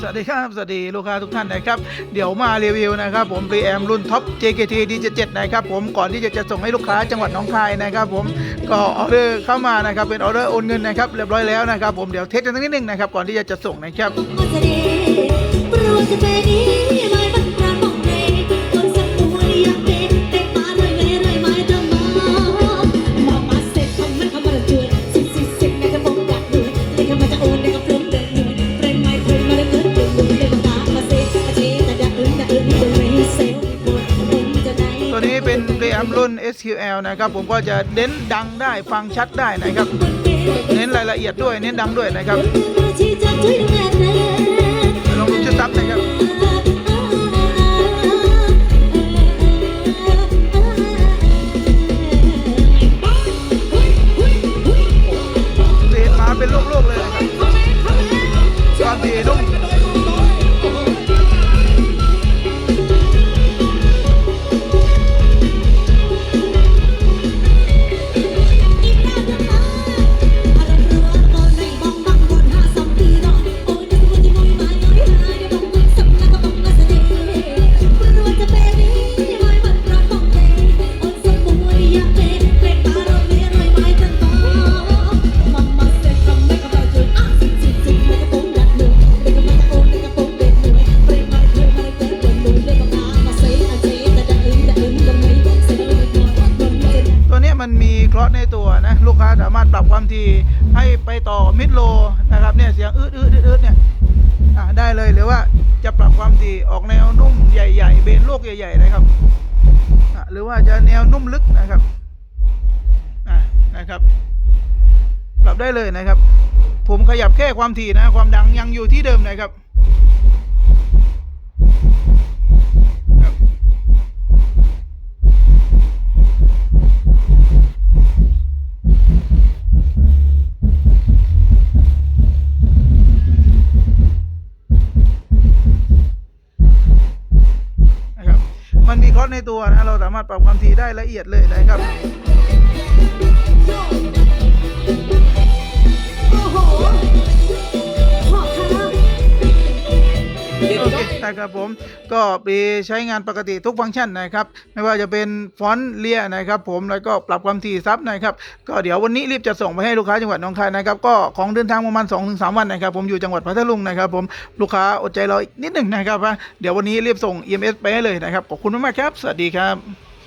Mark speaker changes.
Speaker 1: สวัสดีครับ สวัสดีลูกค้าทุกท่านนะครับ เดี๋ยวมารีวิวนะครับ ผม 3M รุ่นท็อป JKT D77 นะครับผมก่อนที่จะจะส่งให้ลูกค้าจังหวัดหนองคายนะครับ ผมก็ออเดอร์เข้ามานะครับเป็นออเดอร์โอนเงินนะครับเรียบร้อยแล้วนะครับ ผมเดี๋ยวเทสกันสักนิดนึงนะครับก่อนที่จะจะส่งนะครับ
Speaker 2: นี้เป็น
Speaker 1: 3M รุ่น SQL นะครับ ผมก็จะเน้นดังได้ฟังชัดได้นะครับ เน้นรายละเอียดด้วยเน้นดังด้วยนะครับ
Speaker 2: ลเธอ
Speaker 1: งดูชุดซับนะครับเบสมาเป็นโลกๆเลยนะครับารถปรับความถี่ให้ไปต่อมิดโลนะครับเนี่ยเสียงอืดอืดอืดเนี่ยได้เลยหรือว่าจะปรับความถี่ออกแนวนุ่มใหญ่ๆ เบนโลกใหญ่ๆนะครับหรือว่าจะแนวนุ่มลึกนะครับนะครับ ปรับได้เลยนะครับ ผมขยับแค่ความถี่นะ ความดังยังอยู่ที่เดิมนะครับ มันมีคอสในตัวนะเราสามารถปรับความถี่ได้ละเอียดเลยนะครับ นะครับผมก็ไปใช้งานปกติทุกฟังก์ชันนะครับ ไม่ว่าจะเป็นฟอนต์เลียนะครับผมแล้วก็ปรับความถี่ซับนะครับก็เดี๋ยววันนี้รีบจะส่งไปให้ลูกค้าจังหวัดหนองคายนะครับก็ของเดินทางประมาณ2-3วันนะครับผมอยู่จังหวัดพัทลุงนะครับผมลูกค้าอดใจรออีกนิดหนึ่งนะครับเดี๋ยววันนี้รีบส่ง EMS ไปให้เลยนะครับขอบคุณมากๆครับ สวัสดีครับ